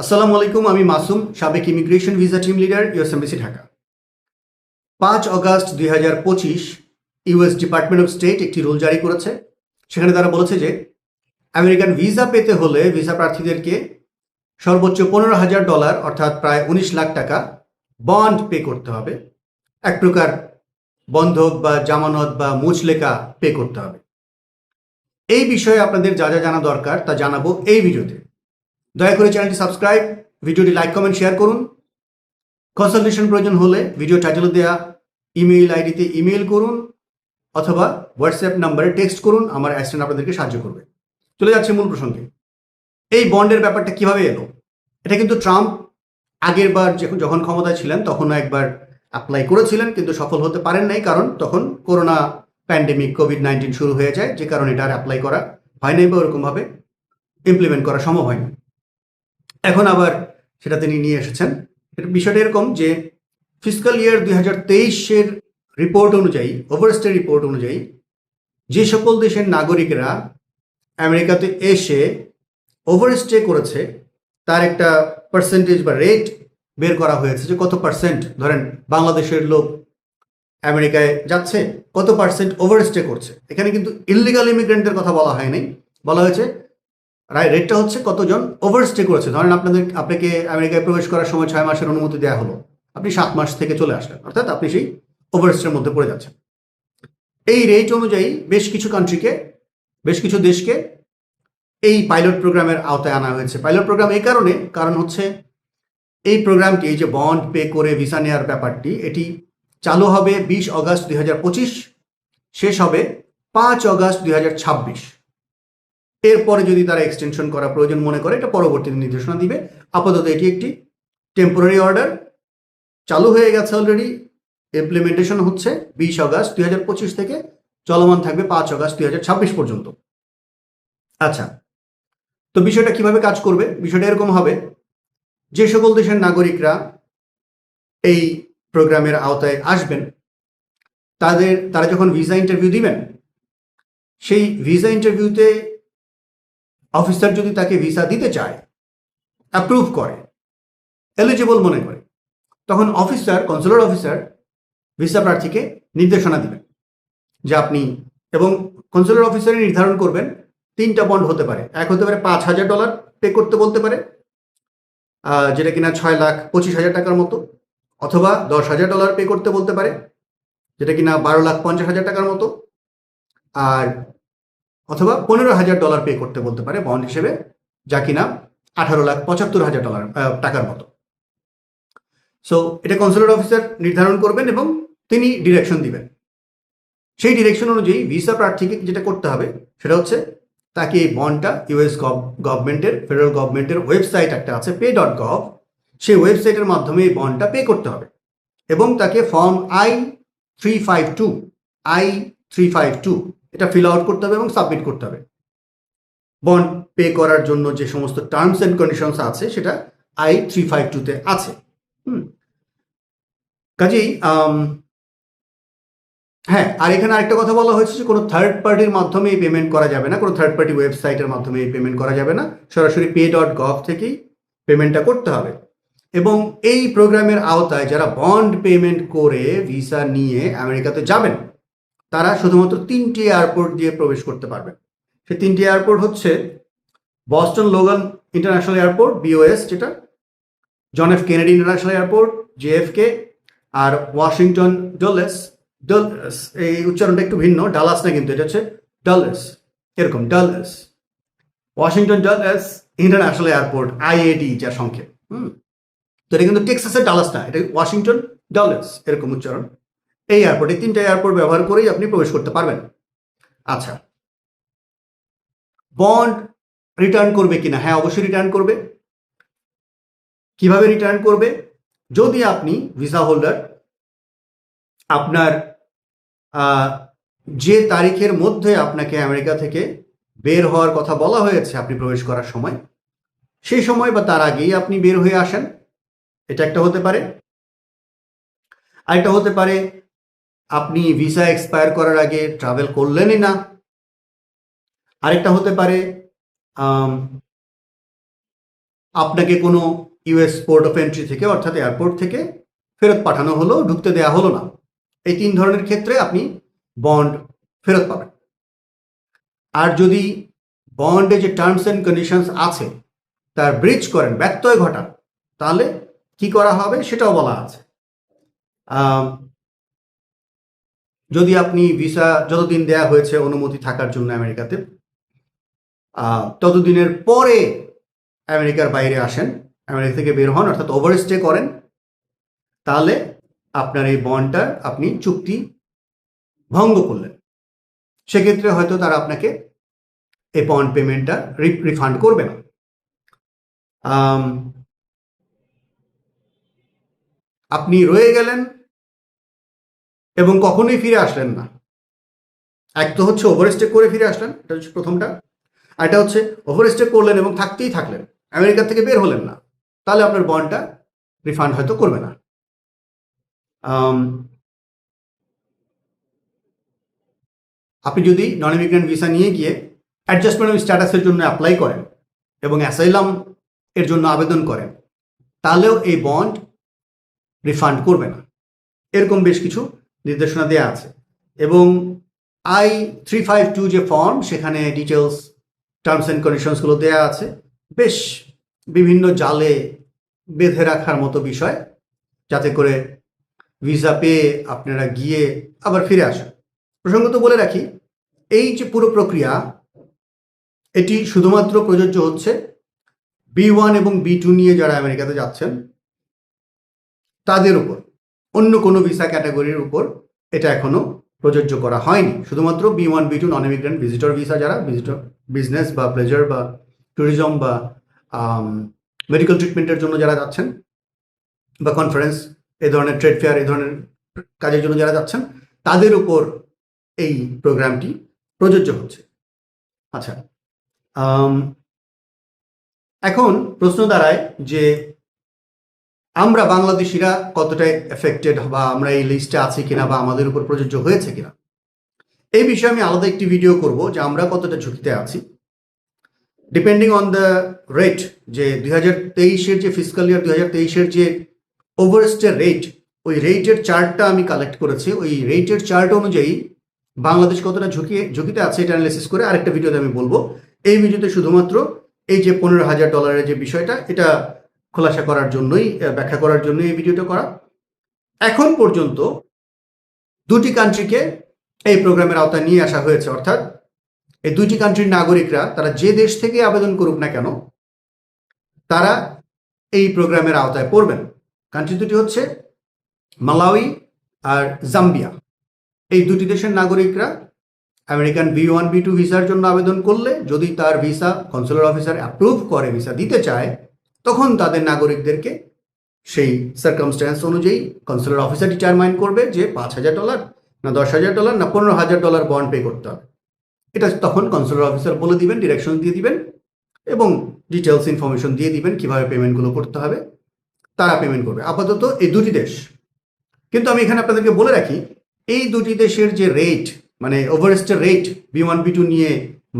আসসালামু আলাইকুম, আমি মাসুম, সাবেক immigration visa team leader US embassy Dhaka. পাঁচ অগাস্ট দুই হাজার পঁচিশ, ইউএস ডিপার্টমেন্ট অফ স্টেট একটি রুল জারি করেছে। সেখানে তারা বলেছে যে, আমেরিকান ভিসা পেতে হলে ভিসা প্রার্থীদেরকে সর্বোচ্চ পনেরো হাজার ডলার, অর্থাৎ প্রায় উনিশ লাখ টাকা, বন্ড পে করতে হবে। এক প্রকার বন্ধক বা জামানত বা মুচলেকা পে করতে হবে। এই বিষয়ে আপনাদের যা যা জানা দরকার তা জানাব এই ভিডিওতে। দয়া করে চ্যানেলটি সাবস্ক্রাইব, ভিডিওটি লাইক, কমেন্ট, শেয়ার করুন। কনসালটেশন প্রয়োজন হলে ভিডিও টাইটেলে দেওয়া ইমেইল আইডিতে ইমেইল করুন অথবা হোয়াটসঅ্যাপ নাম্বারে টেক্সট করুন, আমার অ্যাসিস্ট্যান্ট আপনাদেরকে সাহায্য করবে। চলে যাচ্ছে মূল প্রসঙ্গে। এই বন্ডের ব্যাপারটা কীভাবে এলো? এটা কিন্তু ট্রাম্প আগের বার যখন ক্ষমতায় ছিলেন, তখনও একবার অ্যাপ্লাই করেছিলেন, কিন্তু সফল হতে পারেন নাই, কারণ তখন করোনা প্যান্ডেমিক কোভিড নাইন্টিন শুরু হয়ে যায়, যে কারণে এটা আর অ্যাপ্লাই করা হয় নাই বা ওরকমভাবে ইমপ্লিমেন্ট করা সম্ভব হয়নি। এখন আবার সেটা তিনি নিয়ে এসেছেন। বিষয়টা এরকম যে ফিজিক্যাল ইয়ার দুই হাজার তেইশের রিপোর্ট অনুযায়ী ওভারস্টে রিপোর্ট অনুযায়ী, যে সকল দেশের নাগরিকরা আমেরিকাতে এসে ওভারস্টে করেছে, তার একটা পার্সেন্টেজ বা রেট বের করা হয়েছে যে কত পার্সেন্ট ধরেন বাংলাদেশের লোক আমেরিকায় যাচ্ছে, কত পার্সেন্ট ওভারস্টে করছে। এখানে কিন্তু ইলিগাল ইমিগ্রেন্টদের কথা বলা হয়নি। বলা হয়েছে রায় রেটটা হচ্ছে কতজন? ওভারস্টে করেছে। ধরেন আপনাদের, আপনাকে আমেরিকায় প্রবেশ করার সময় ছয় মাসের অনুমতি দেওয়া হলো। আপনি সাত মাস থেকে চলে আসলেন, অর্থাৎ আপনি সেই ওভারস্টের মধ্যে পড়ে যাচ্ছেন। এই রেট অনুযায়ী বেশ কিছু কান্ট্রিকে বেশ কিছু দেশকে এই পাইলট প্রোগ্রামের আওতায় আনা হয়েছে। পাইলট প্রোগ্রাম এই কারণে, কারণ হচ্ছে এই প্রোগ্রামটি এই যে বন্ড পে করে ভিসা নেওয়ার ব্যাপারটি, এটি চালু হবে বিশ অগস্ট দুই শেষ হবে পাঁচ অগস্ট দুই এরপরে যদি তারা এক্সটেনশন করা প্রয়োজন মনে করে, এটা পরবর্তীতে নির্দেশনা দিবে। আপাতত এটি একটি টেম্পোরারি অর্ডার চালু হয়ে গেছে অলরেডি ইমপ্লিমেন্টেশন হচ্ছে বিশ অগস্ট দুই থেকে, চলমান থাকবে পাঁচ অগস্ট দুই পর্যন্ত। আচ্ছা তো বিষয়টা কীভাবে কাজ করবে? বিষয়টা এরকম হবে, যে সকল দেশের নাগরিকরা এই প্রোগ্রামের আওতায় আসবেন, তাদের, তারা যখন ভিসা ইন্টারভিউ দিবেন, সেই ভিসা ইন্টারভিউতে অফিসার যদি তাকে ভিসা দিতে চায় অ্যাপ্রুভ করে এলিজিবল মনে করে, তখন অফিসার কনসুলার অফিসার ভিসা প্রার্থীকে নির্দেশনা দিবেন, যে আপনি এবং কনসুলার অফিসারই নির্ধারণ করবেন তিনটা বন্ড হতে পারে। এক হতে পারে পাঁচ হাজার ডলার পে করতে বলতে পারে যেটা কিনা ছয় লাখ পঁচিশ হাজার টাকার মতো, অথবা দশ হাজার ডলার পে করতে বলতে পারে, যেটা কিনা বারো লাখ পঞ্চাশ হাজার টাকার মতো। আর অথবা পনেরো হাজার ডলার পে করতে বলতে পারে বন্ড হিসেবে, যা কিনা আঠারো লাখ পঁচাত্তর হাজার ডলার টাকার মতো। সো এটা কনসুলেট অফিসার নির্ধারণ করবেন এবং তিনি ডিরেকশন দিবেন। সেই ডিরেকশন অনুযায়ী ভিসা প্রার্থীকে যেটা করতে হবে, সেটা হচ্ছে তাকে এই বন্ডটা ইউএস গভর্নমেন্টের ফেডারেল গভর্নমেন্টের ওয়েবসাইট একটা আছে পে ডট গভ সেই ওয়েবসাইটের মাধ্যমে এই বন্ডটা পে করতে হবে। এবং তাকে form I three five two I three five two এটা ফিল আউট করতে হবে এবং সাবমিট করতে হবে। বন্ড পে করার জন্য যে সমস্ত টার্মস অ্যান্ড কন্ডিশনস আছে, সেটা আই থ্রি ফাইভ টুতে আছে। হুম। কাজেই হ্যাঁ আর এখানে আরেকটা কথা বলা হয়েছে যে কোনো থার্ড পার্টির মাধ্যমে এই পেমেন্ট করা যাবে না, কোনো থার্ড পার্টি ওয়েবসাইটের মাধ্যমে এই পেমেন্ট করা যাবে না। সরাসরি পে ডট গভ থেকেই পেমেন্টটা করতে হবে। এবং এই প্রোগ্রামের আওতায় যারা বন্ড পেমেন্ট করে ভিসা নিয়ে আমেরিকাতে যাবেন তারা শুধুমাত্র তিনটি এয়ারপোর্ট দিয়ে প্রবেশ করতে পারবেন সেই তিনটি এয়ারপোর্ট হচ্ছে Boston Logan international airport BOS যেটা John F Kennedy international airport JFK আর ওয়াশিংটন ডলেস ডলেস এই উচ্চারণটা একটু ভিন্ন, ডালাস না কিন্তু এটা হচ্ছে ডলেস, এরকম Dulles. Washington Dulles international airport IAD যা সংক্ষেপ, হুম। তো এটা কিন্তু টেক্সাসের ডালাস না, এটা ওয়াশিংটন ডলেস, এরকম উচ্চারণ। এই এয়ারপোর্টে তিনটা এয়ারপোর্ট ব্যবহার করেই আপনি প্রবেশ করতে পারবেন। আচ্ছা। বন্ড রিটার্ন করবে কিনা? হ্যাঁ অবশ্যই রিটার্ন করবে। কীভাবে রিটার্ন করবে? যদি আপনি ভিসা হোল্ডার আপনার যে তারিখের মধ্যে আপনাকে আমেরিকা থেকে বের হওয়ার কথা বলা হয়েছে আপনি প্রবেশ করার সময়, সেই সময় বা তার আগেই আপনি বের হয়ে আসেন। এটা একটা হতে পারে। আরেকটা হতে পারে আপনি ভিসা এক্সপায়ার করার আগে ট্রাভেল করলেনই না। আরেকটা হতে পারে আপনাকে কোনো ইউএস পোর্ট অফ এন্ট্রি থেকে, অর্থাৎ এয়ারপোর্ট থেকে ফেরত পাঠানো হলো, ঢুকতে দেয়া হলো না। এই তিন ধরনের ক্ষেত্রে আপনি বন্ড ফেরত পাবেন। আর যদি বন্ডে যে টার্মস অ্যান্ড কন্ডিশনস আছে, তার ব্রিজ করেন, ব্যত্যয় ঘটান, তাহলে কি করা হবে সেটাও বলা আছে। যদি আপনি ভিসা যতদিন দেয়া হয়েছে অনুমতি থাকার জন্য আমেরিকাতে ততদিনের পরে আমেরিকার বাইরে আসেন, আমেরিকা থেকে বের হন, অর্থাৎ ওভারস্টে করেন, তাহলে আপনার এই বন্ডটা আপনি চুক্তি ভঙ্গ করলেন। সেক্ষেত্রে হয়তো তারা আপনাকে এই বন্ড পেমেন্টটা রিফান্ড করবে না। আপনি রয়ে গেলেন এবং কখনোই ফিরে আসলেন না। এক তো হচ্ছে ওভারস্টে করে ফিরে আসলেন, এটা হচ্ছে প্রথমটা। আর এটা হচ্ছে ওভারস্টে করলেন এবং থাকতেই থাকলেন। আমেরিকা থেকে বের হলেন না। তাহলে আপনার বন্ডটা রিফান্ড হয়তো করবে না। আপনি যদি নন ইমিগ্রেন্ট ভিসা নিয়ে গিয়ে অ্যাডজাস্টমেন্ট অফ স্ট্যাটাসের জন্য অ্যাপ্লাই করেন এবং অ্যাসাইলাম এর জন্য আবেদন করেন, তাহলেও এই বন্ড রিফান্ড করবে না। এরকম বেশ কিছু নির্দেশনা দেওয়া আছে। এবং আই থ্রি ফাইভ টু যে ফর্ম সেখানে ডিটেলস টার্মস অ্যান্ড কন্ডিশনসগুলো দেওয়া আছে। বেশ বিভিন্ন জালে বেঁধে রাখার মতো বিষয়, যাতে করে ভিসা পেয়ে আপনারা গিয়ে আবার ফিরে আসেন। প্রসঙ্গত বলে রাখি, এই যে পুরো প্রক্রিয়া, এটি শুধুমাত্র প্রযোজ্য হচ্ছে বি ওয়ান এবং বি টু নিয়ে যারা আমেরিকাতে যাচ্ছেন, তাদের উপর। অন্য কোনো ভিসা ক্যাটাগরির উপর এটা এখনও প্রযোজ্য করা হয়নি। শুধুমাত্র B one B two non immigrant visitor visa যারা ভিজিটর বিজনেস বা প্লেজার বা ট্যুরিজম বা মেডিকেল ট্রিটমেন্টের জন্য যারা যাচ্ছেন বা কনফারেন্স এই ধরনের ট্রেড ফেয়ার এই ধরনের কাজের জন্য যারা যাচ্ছেন, তাদের উপর এই প্রোগ্রামটি প্রযোজ্য হচ্ছে। আচ্ছা এখন প্রশ্ন দাঁড়ায় যে আমরা বাংলাদেশিরা কতটা এফেক্টেড বা আমরা এই লিস্টে আছি কিনা বা আমাদের উপর প্রযোজ্য হয়েছে কিনা? এই বিষয়ে আমি আলাদা একটি ভিডিও করব যে আমরা কতটা ঝুঁকিতে আছি। ডিপেন্ডিং অন দ্য রেট যে দুই হাজার তেইশের যে ফিজিক্যাল ইয়ার দুই হাজার তেইশের যে ওভারস্টের রেট ওই রেটের চার্টটা আমি কালেক্ট করেছি। ওই রেটের চার্ট অনুযায়ী বাংলাদেশ কতটা ঝুঁকি, ঝুঁকিতে আছে এটা অ্যানালিসিস করে আরেকটা ভিডিওতে আমি বলব। এই ভিডিওতে শুধুমাত্র এই যে পনেরো হাজার ডলারের যে বিষয়টা, এটা খোলাসা করার জন্যই ব্যাখ্যা করার জন্যই এই ভিডিওটা করা। এখন পর্যন্ত দুটি কান্ট্রিকে এই প্রোগ্রামের আওতায় নিয়ে আসা হয়েছে, অর্থাৎ এই দুইটি কান্ট্রির নাগরিকরা, তারা যে দেশ থেকে আবেদন করুক না কেন, তারা এই প্রোগ্রামের আওতায় পড়বেন। কান্ট্রি দুটি হচ্ছে মালাউই আর জাম্বিয়া। এই দুটি দেশের নাগরিকরা American B one, B two ভিসার জন্য আবেদন করলে, যদি তার ভিসা কনসুলার অফিসার অ্যাপ্রুভ করে, ভিসা দিতে চায় তখন তাদের নাগরিকদেরকে সেই সার্কামস্ট্যান্স অনুযায়ী কনসুলার অফিসার ডিটারমাইন করবে যে পাঁচ হাজার ডলার না দশ হাজার ডলার না পনেরো হাজার ডলার বন্ড পে করতে হবে। এটা তখন কনসুলার অফিসার বলে দিবেন ডিরেকশন দিয়ে দিবেন এবং ডিটেলস ইনফরমেশন দিয়ে দিবেন কীভাবে পেমেন্টগুলো করতে হবে, তারা পেমেন্ট করবে। আপাতত এই দুটি দেশ। কিন্তু আমি এখানে আপনাদেরকে বলে রাখি, এই দুটি দেশের যে রেট মানে ওভারেস্টের rate B one B two নিয়ে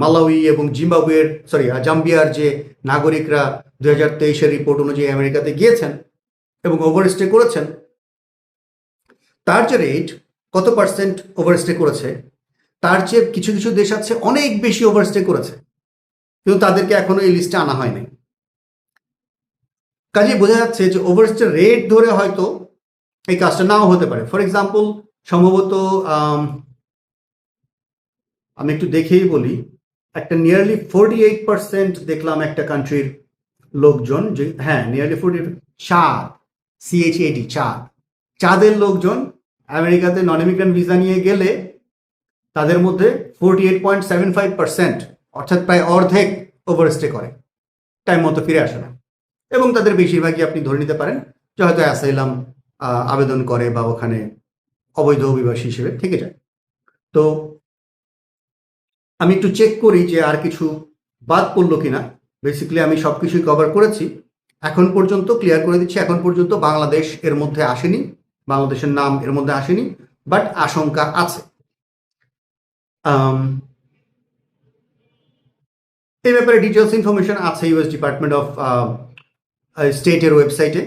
মালাউই এবং জিম্বাবুয়ের সরি জাম্বিয়ার যে নাগরিকরা দু হাজার তেইশের রিপোর্ট অনুযায়ী আমেরিকাতে গিয়েছেন এবং ওভারস্টে করেছেন। তার যে রেট কত পার্সেন্ট ওভারস্টে করেছে, তার চেয়ে কিছু কিছু দেশ আছে অনেক বেশি ওভারস্টে করেছে, কিন্তু তাদেরকে এখনও এই লিস্টে আনা হয়নি। কাজে বোঝা যাচ্ছে যে ওভারস্টে রেট ধরে হয়তো এই কাজটা নাও হতে পারে। ফর এক্সাম্পল সম্ভবত, আমি একটু দেখেই বলি, একটা নিয়ারলি ফোরটি এইট পার্সেন্ট দেখলাম একটা কান্ট্রির লোকজন যে হ্যাঁ নিয়ারলি ফোরটি চাঁদ সিএইচএডি চাঁদ। চাঁদের লোকজন আমেরিকাতে নন ইমিগ্রেন্ট ভিসা নিয়ে গেলে তাদের মধ্যে forty eight point seven five percent অর্থাৎ প্রায় অর্ধেক ওভারস্টে করে। টাইম মতো ফিরে আসে না। এবং তাদের বেশিরভাগই আপনি ধরে নিতে পারেন যে হয়তো অ্যাসাইলাম আবেদন করে বা ওখানে অবৈধ অভিবাসী হিসেবে থেকে যায়। তো আমি একটু চেক করি যে আর কিছু বাদ পড়ল কিনা। বেসিক্যালি আমি সব কিছুই কভার করেছি। এখন পর্যন্ত ক্লিয়ার করে দিচ্ছি এখন পর্যন্ত বাংলাদেশ এর মধ্যে আসেনি বাংলাদেশের নাম এর মধ্যে আসেনি বাট আশঙ্কা আছে। আম, এই ব্যাপারে ডিটেলস ইনফরমেশন আছে ইউএস ডিপার্টমেন্ট অফ স্টেটের ওয়েবসাইটে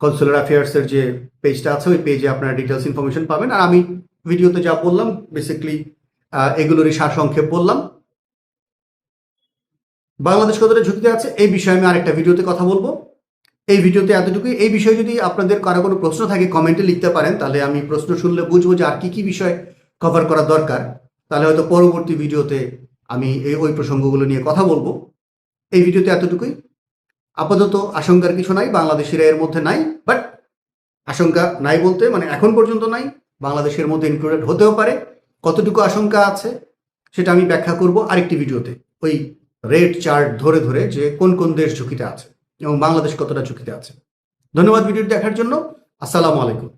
কনসুলার অ্যাফেয়ার্সের যে পেজটা আছে ওই পেজে আপনারা ডিটেলস ইনফরমেশন পাবেন। আর আমি ভিডিওতে যা বললাম বেসিক্যালি এগুলোরই সারসংক্ষেপ বললাম। বাংলাদেশ কতটা ঝুঁকিতে আছে, এই বিষয়ে আমি আরেকটা ভিডিওতে কথা বলব। এই ভিডিওতে এতটুকুই। এই বিষয়ে যদি আপনাদের কারও কোনো প্রশ্ন থাকে, কমেন্টে লিখতে পারেন, তাহলে আমি প্রশ্ন শুনলে বুঝব যে আর কি কি বিষয় কভার করা দরকার। তাহলে হয়তো পরবর্তী ভিডিওতে আমি এই, ওই প্রসঙ্গগুলো নিয়ে কথা বলব। এই ভিডিওতে এতটুকুই। আপাতত আশঙ্কার কিছু নাই বাংলাদেশিরা এর মধ্যে নাই বাট আশঙ্কা নাই বলতে মানে এখন পর্যন্ত নাই। বাংলাদেশের মধ্যে ইনক্লুডেড হতেও পারে। কতটুকু আশঙ্কা আছে, সেটা আমি ব্যাখ্যা করব আরেকটি ভিডিওতে। ওই রেড চার্ট ধরে ধরে যে কোন কোন দেশ ঝুঁকিতে আছে এবং বাংলাদেশ কতটা ঝুঁকিতে আছে। ধন্যবাদ ভিডিওটি দেখার জন্য। আসসালামু আলাইকুম।